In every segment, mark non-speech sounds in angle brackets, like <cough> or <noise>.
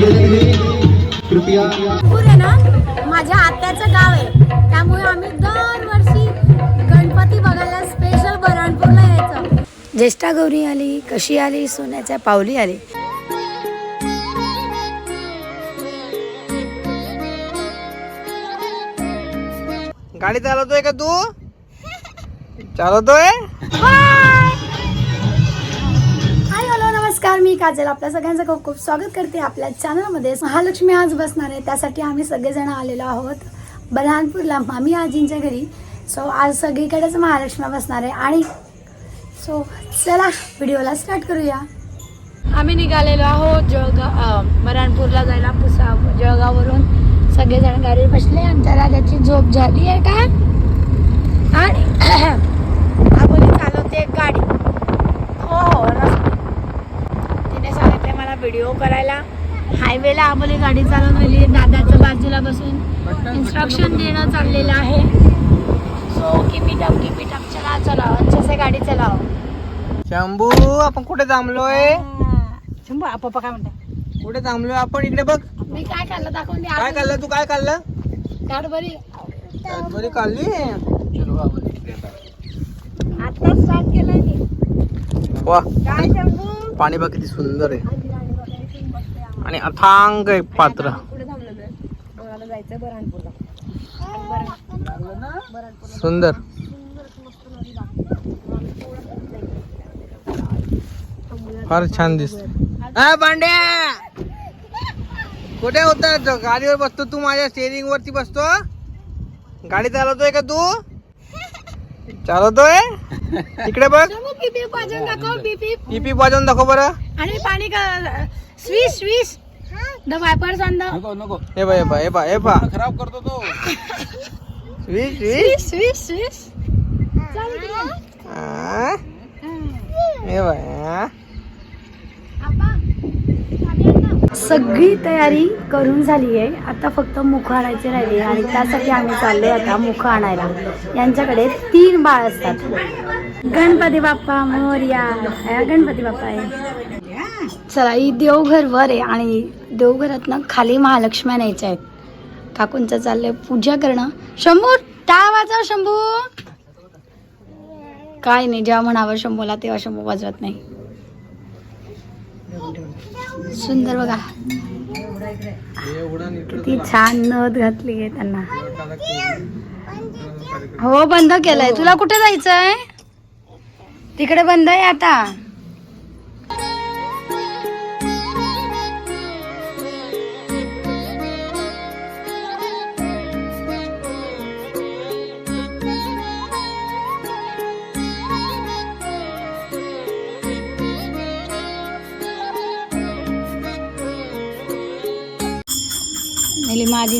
निवेदन कृपया. नागपूर आहे ना माझ्या आत्याचं गाव आहे. त्यामुळे आम्ही दरवर्षी गणपती बघायला स्पेशल बऱ्हाणपूरला यायचं. ज्येष्ठा गौरी आली कशी आली सोन्याच्या पावली आली? गाडी चालवतोय का तू? चालवतोय? मी काजल आपल्या सगळ्यांचं खूप खूप स्वागत करते आपल्या चॅनलमध्ये. महालक्ष्मी आज बसणार आहे त्यासाठी आम्ही सगळेजण आलेलो आहोत बलहानपूरला मामी आजींच्या घरी. सो आज सगळीकडेच महालक्ष्मी बसणार आहे आणि सो चला व्हिडिओला स्टार्ट करूया. आम्ही निघालेलो आहोत जळगाव बऱ्हाणपूरला जायला पुसा जळगाववरून. सगळेजण गाडी बसले आमच्या राजाची झोप झाली आहे का? आणि <coughs> आपण चालवते गाडी हो हो रस्ते. तिने सांगितले मला व्हिडिओ करायला हायवेला आबोली गाडी चालवलेली दादाच्या बाजूला बसून इन्स्ट्रक्शन देणं चाललेलं आहे. सो किपी टप किपी टप चला चला. अच्छे से गाडी चलाव. शंभू आपण कुठे थांबलोय? शंभू पप्पा काय म्हणते कुठे थांबलोय आपण? इकडे बघ. मी काय खाल्लं दाखवून काय खाल्लं? तू काय खाल्लं? गाड बरी बरी खाल्ली आता. स्टार्ट केलंय मी. वा. काय शंभू? पाणी बघ किती सुंदर आहे. आणि अथांग आहे पात्र सुंदर फार छान दिसत हा पांड्या कुठे होता तो? गाडीवर बसतो तू माझ्या स्टेरिंग वरती बसतो गाडी चालवतोय का तू चालवतोय इकडे बघ पिपी वाजवून दाखव बरं आणि पाणी का swish swish the wipers on the हे बा हे बा हे बा हे बा खराब करतो तो. Switch switch swish swish swish हा. बा. सगळी तयारी करून झाली आहे. आता फक्त मुख आणायचे राहिले आणि त्यासाठी आम्ही चाललोय आता मुख आणायला. यांच्याकडे तीन बाळ असतात. गणपती बाप्पा मोर्या. गणपती बाप्पा आहे चला ही देवघर वर आहे आणि देवघरातनं खाली महालक्ष्म्या न्यायच्या आहेत. काकूंचं चाललंय पूजा करणं. शंभू टाळ वाजव शंभू. काय नाही जेव्हा म्हणावं शंभूला तेव्हा शंभू वाजवत नाही. सुंदर बघा. किती छान नथ घातली आहे त्यांना. हो बंद केलंय. तुला कुठे जायचंय? तिकडे बंद आहे आता.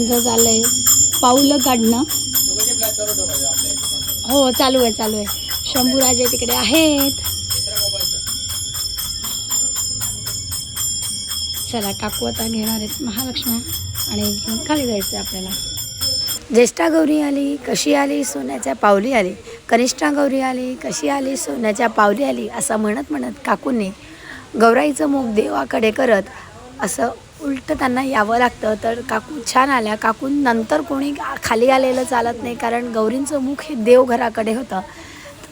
माझं झालंय. पाऊलं काढणं. हो चालू आहे चालू आहे. शंभूराजे तिकडे आहेत. चला काकू आता घेणार आहेत महालक्ष्मी आणि घेऊन खाली जायचं आहे आपल्याला. ज्येष्ठा गौरी आली कशी आली? सोन्याच्या पावली आली. कनिष्ठा गौरी आली कशी आली? सोन्याच्या पावली आली असं म्हणत म्हणत काकूंनी गौराईचं मुख देवाकडे करत असं उलटं त्यांना यावं लागतं. तर काकू छान आल्या. काकून नंतर कोणी खाली आलेलं चालत नाही कारण गौरींचं मुख हे देवघराकडे होतं.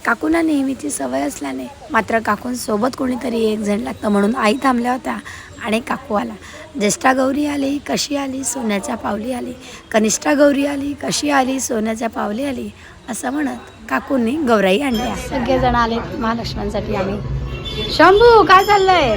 काकूंना नेहमीची सवय असल्याने मात्र काकूंसोबत कोणीतरी एक जण लागतं म्हणून आई थांबल्या होत्या आणि काकू आला. ज्येष्ठा गौरी आली कशी आली सोन्याच्या पावली आली. कनिष्ठा गौरी आली कशी आली सोन्याच्या पावली आली असं म्हणत काकूंनी गौराई आणल्या. सगळेजण आले महालक्ष्म्यांसाठी आम्ही. शंभू काय चाललंय?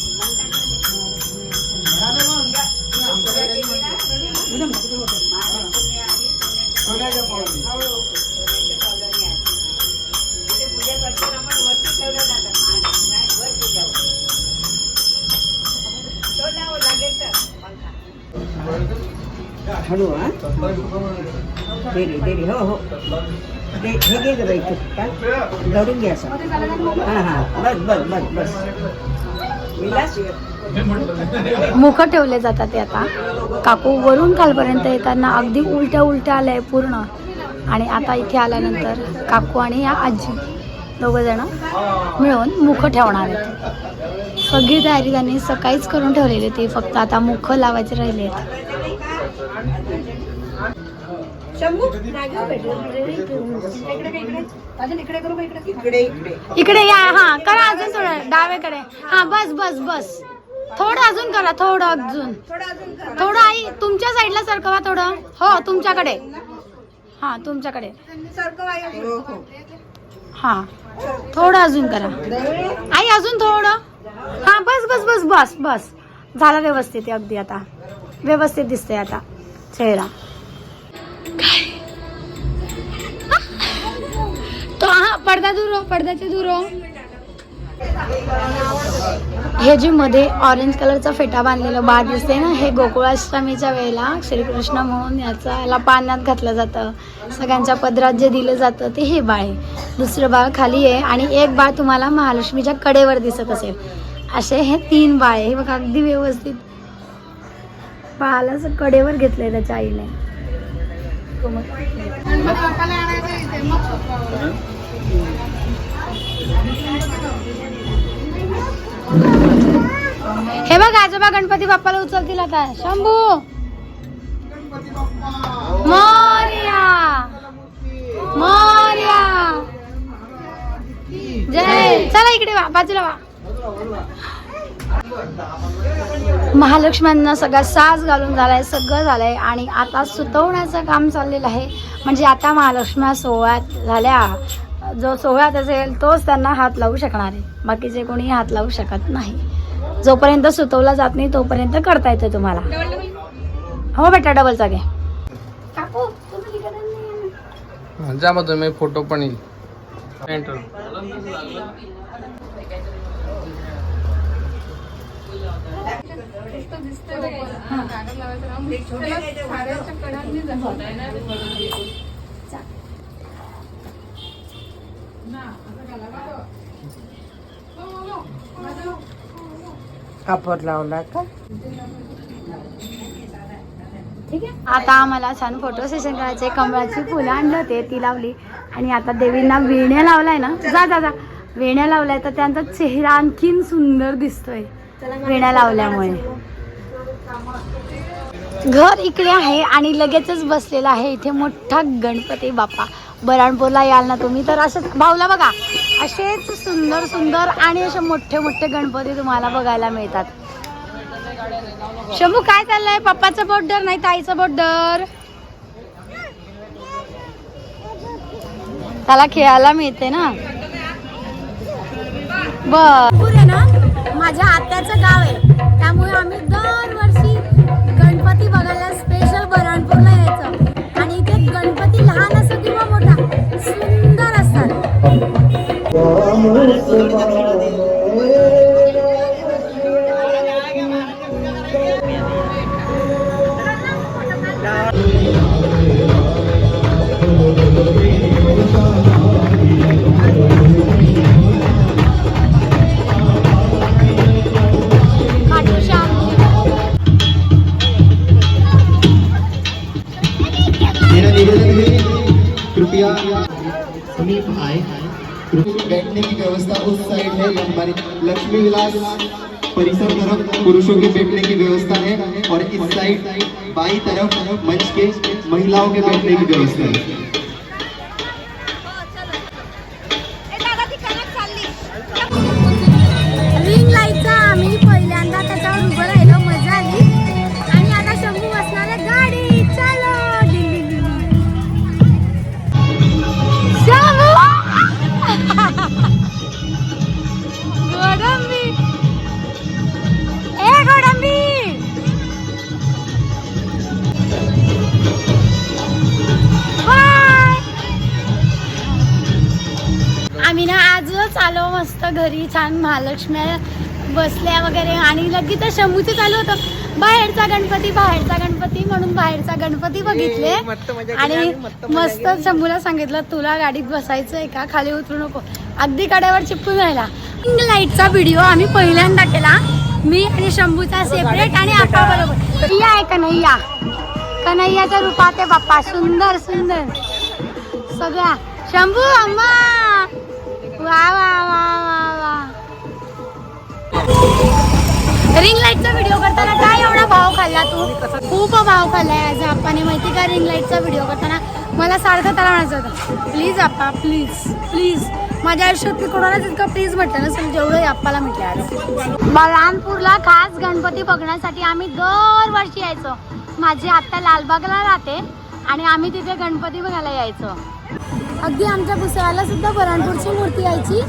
दे रे दे रे हो हो हे घे गं बाई का दौडून असं हां हां बस बस बस बस विलास मुख ठेवले जातात ते आता. काकू वरून खालपर्यंत येताना अगदी उलट्या उलट्या आलंय पूर्ण. आणि आता इथे आल्यानंतर काकू आणि या आजी दोघं जण मिळून मुख ठेवणार आहेत. सगळी तयारी त्यांनी सकाळीच करून ठेवलेली ती. फक्त आता मुख लावायचे राहिले आहेत. शंभू. इकडे इकडे इकडे. या हा करा अजून थोडं डावेकडे. हा बस बस बस. थोडं अजून करा थोडं अजून. थोडं आई तुमच्या साईडला सरकवा थोडं. हो तुमच्याकडे. हा तुमच्याकडे. हो हो. हा थोडं अजून करा. आई अजून थोडं. हा बस बस बस बस बस. झालं व्यवस्थित आहे अगदी आता. व्यवस्थित दिसतंय आता. चेहरा. काय? तो हा पडदा दूर हो पडद्याचे दूर हो. हे जे मध्ये ऑरेंज कलरचा फेटा बांधलेलं बाळ दिसते ना हे गोकुळाष्टमीच्या वेळेला श्रीकृष्ण म्हणून याचा याला पाण्यात घातलं जातं. सगळ्यांच्या पदरात जे दिलं जातं ते हे बाळ आहे. दुसरं बाळ खाली आहे आणि एक बाळ तुम्हाला महालक्ष्मीच्या कडेवर दिसत असेल. असे हे तीन बाळ आहे. हे बघा अगदी व्यवस्थित. बाळाला असं कडेवर घेतलंय त्याच्या आईने. हे बघ आजोबा गणपती बाप्पाला उचलतील आता. शंभू! मोर्या! मोर्या! जय! चला इकडे वा बाजूला वा. महालक्ष्म्यांना सगळा साज घालून झालाय सगळं झालंय आणि आता सुतवण्याचं काम चाललेलं आहे. म्हणजे आता महालक्ष्म्या सोहळ्यात झाल्या. जो सोहळ्यात असेल तोच त्यांना हात लावू शकणार आहे. बाकीचे कोणी हात लावू शकत नाही. जोपर्यंत सुतवला जात नाही तोपर्यंत करता येतं तुम्हाला. हो बेटा डबलचा घे काकू तुम्ही फोटो पण येईल. मग तुम्ही फोटो पण येईल एंटर कापड लावला का? ठीक आहे. आता आम्हाला छान फोटो सेशन करायचे कमळाची फुलं आणलं होते ती लावली. आणि आता देवींना वेण्या लावलाय ना. जा जा जा. वेण्या लावलाय तर त्यांचा चेहरा आणखीन सुंदर दिसतोय. वेण्या लावल्यामुळे. घर इकडे आहे आणि लगेचच बसलेला आहे. इथे मोठा गणपती बाप्पा. बराणपूरला याल ना तुम्ही तर असंच भाऊला बघा. असेच सुंदर सुंदर आणि असे मोठे मोठे गणपती तुम्हाला बघायला मिळतात. शंभू काय चाललंय? पप्पाचं बोर्डर नाही ताईचं बोर्डर त्याला खेळायला मिळते ना. बर. माझ्या आत्याचं गाव आहे. त्यामुळे आम्ही दरवर्षी गणपती बघायला स्पेशल बरणपूरला यायचं. आणि इथे गणपती लहान असो किंवा मोठा सुंदर असतात. विलास परिसर तरफ पुरुषों के बैठने की व्यवस्था है और इस साइड बाई तरफ मंच के महिलाओं के बैठने की व्यवस्था है। घरी छान महालक्ष्म्या बसल्या वगैरे आणि लगेच शंभूचं चालू होतं. बाहेरचा गणपती बाहेरचा गणपती म्हणून बाहेरचा गणपती बघितले. आणि मस्त. शंभूला सांगितलं तुला गाडीत बसायचंय का? खाली उतरू नको. अगदी कड्यावर चिपकून राहिला लाईटचा व्हिडिओ आम्ही पहिल्यांदा केला. मी आणि शंभूचा सेपरेट आणि आपा बरोबर. या आहे कन्हैया. कन्हैयाच्या रूपात आहे बाप्पा. सुंदर सुंदर. सगळ्या. शंभू अम्मा. वा वा वा. रिंग लाईटचा व्हिडिओ करताना काय एवढा भाव खाल्ला तू? खूप भाव खाल्लाय आज आप्पाने. माहिती का रिंग लाईटचा व्हिडिओ करताना? मला सारखं त्याला म्हणायचं होतं प्लीज आप्पा प्लीज प्लीज माझ्या आयुष्यात मी कोणालाच इतकं प्लीज म्हटलं नसेल जेवढं आप्पाला म्हटलं आज. बलरामपूरला खास गणपती बघण्यासाठी आम्ही दरवर्षी यायचो. माझी आत्ता लालबागला राहते आणि आम्ही तिथे गणपती बघायला यायचो. अगदी आमच्या पुसळ्याला सुद्धा बरणपूरची मूर्ती यायची.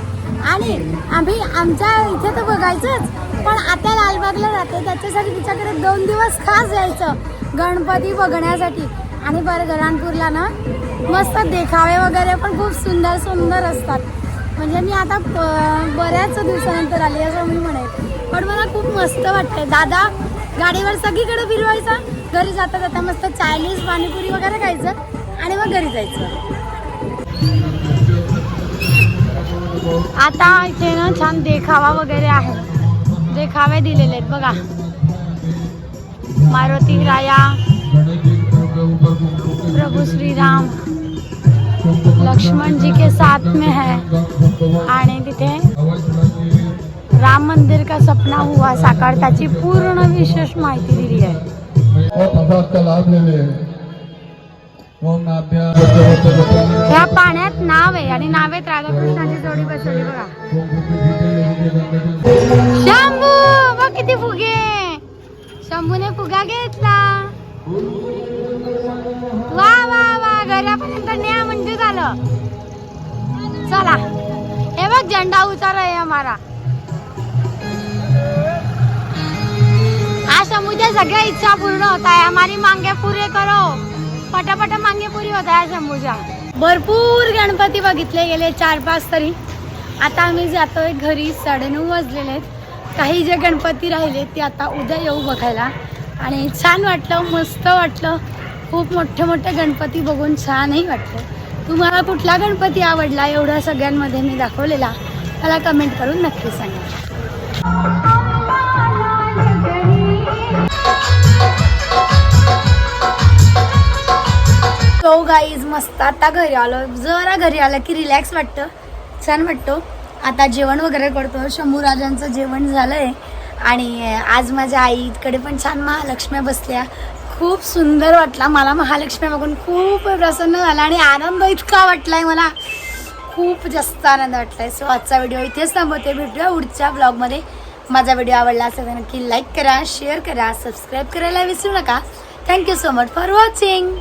आणि आम्ही आमच्या इथे तर बघायचंच. पण आता लालबागला राहते. त्याच्यासाठी तिच्याकडे दोन दिवस खास यायचं. गणपती बघण्यासाठी. आणि बरं गरणपूरला ना मस्त देखावे वगैरे पण खूप सुंदर सुंदर असतात. म्हणजे मी आता बऱ्याच दिवसानंतर आली असं मी म्हणेन. पण मला खूप मस्त वाटतंय. दादा गाडीवर सगळीकडे फिरवायचा? घरी जाता जाता मस्त चायनीज पाणीपुरी वगैरे खायचं आणि मग घरी जायचं. आता इथे ना छान देखावा वगैरे आहे. देखावे दिलेले आहेत बघा. मारुती राया प्रभू श्रीराम लक्ष्मण जी के साथ में है. आणि तिथे राम मंदिर का सपना हुआ साकार त्याची पूर्ण विशेष माहिती दिली आहे. या पाण्यात नाव आहे आणि नावेत राधाकृष्णाची जोडी बसवली बघा. शंभू बघ किती फुगे. शंभूने फुगा घेतला. वा वा वा घरापर्यंत न्या म्हणजे झालं. चला. हे बघ झेंडा उतार आहे हमारा हा शंभूच्या सगळ्या इच्छा पूर्ण होत आहे. हमारी मांगे पुरे करो. पटापटा मांगे पुरी होत आहे शंभूच्या भरपूर गणपती बघितले गेले चार पाच तरी. आता आम्ही जातोय घरी साडेनऊ वाजलेले आहेत. काही जे गणपती राहिले ते आता उद्या येऊ बघायला. आणि छान वाटलं मस्त वाटलं. खूप मोठे मोठे गणपती बघून छानही वाटलं. तुम्हाला कुठला गणपती आवडला एवढ्या सगळ्यांमध्ये मी दाखवलेला. मला कमेंट करून नक्की सांगा. तो गाईज मस्त आता घरी आलो. जरा घरी आलं की रिलॅक्स वाटतं. छान वाटतो. आता जेवण वगैरे करतो. शंभू राजांचं जेवण झालंय. आणि आज माझ्या आईकडे पण छान महालक्ष्म्या बसल्या. खूप सुंदर वाटला मला महालक्ष्मी बघून. खूप प्रसन्न झाला आणि आनंद इतका वाटलाय मला. खूप जास्त आनंद वाटलाय. सो आजचा व्हिडिओ इथेच थांबवते. भेटूया पुढच्या ब्लॉगमध्ये माझा व्हिडिओ आवडला असेल तर नक्की लाईक करा शेअर करा सबस्क्राईब करायला विसरू नका. Thank you so much for watching